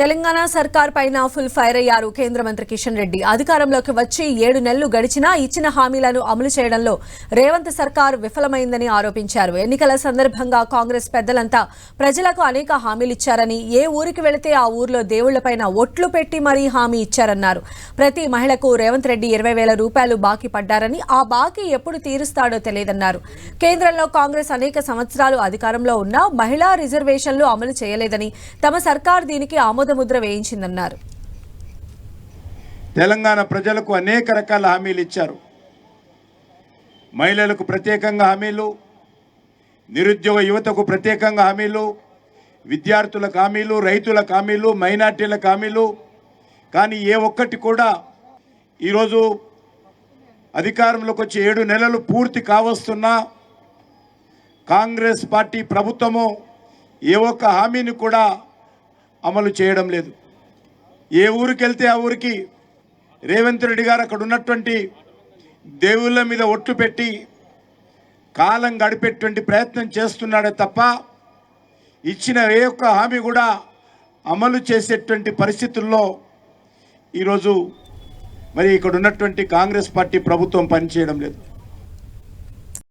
తెలంగాణ సర్కార్ పైన full fire అయ్యారు కేంద్ర మంత్రి కిషన్ రెడ్డి. అధికారంలోకి వచ్చి ఏడు నెలలు గడిచినా ఇచ్చిన హామీలను అమలు చేయడంలో రేవంత్ సర్కార్ విఫలమైందని ఆరోపించారు. ఎన్నికల సందర్భంగా కాంగ్రెస్ పెద్దలంతా ప్రజలకు అనేక హామీలు ఇచ్చారని ఏ ఊరికి వెళితే ఆ ఊర్లో దేవుళ్ళపైన ఒట్లు పెట్టి మరీ హామీ ఇచ్చారన్నారు. ప్రతి మహిళకు రేవంత్ రెడ్డి ఇరవై వేల రూపాయలు బాకీ పడ్డారని ఆ బాకీ ఎప్పుడు తీరుస్తాడో తెలియదన్నారు. కేంద్రంలో కాంగ్రెస్ అనేక సంవత్సరాలు అధికారంలో ఉన్నా మహిళా రిజర్వేషన్లు అమలు చేయలేదని తమ సర్కార్ దీనికి ఆమోదముద్ర వేయించిందన్నారు. తెలంగాణ ప్రజలకు అనేక రకాల హామీలు ఇచ్చారు. మహిళలకు ప్రత్యేకంగా హామీలు నిరుద్యోగ యువతకు ప్రత్యేకంగా హామీలు విద్యార్థులకు హామీలు రైతులకు హామీలు మైనార్టీలకు హామీలు. కానీ ఏ ఒక్కటి కూడా ఈరోజు అధికారంలోకి వచ్చి ఏడు నెలలు పూర్తి కావస్తున్నా కాంగ్రెస్ పార్టీ ప్రభుత్వము ఏ ఒక్క హామీని కూడా అమలు చేయడం లేదు. ఏ ఊరికి వెళ్తే ఆ ఊరికి రేవంత్ రెడ్డి గారు అక్కడ ఉన్నటువంటి దేవుళ్ళ మీద ఒట్టు పెట్టి కాలం గడిపేటువంటి ప్రయత్నం చేస్తున్నాడే తప్ప ఇచ్చిన ఏ ఒక్క హామీ కూడా అమలు చేసేటువంటి పరిస్థితుల్లో ఈరోజు మరి ఇక్కడ ఉన్నటువంటి కాంగ్రెస్ పార్టీ ప్రభుత్వం పనిచేయడం లేదు.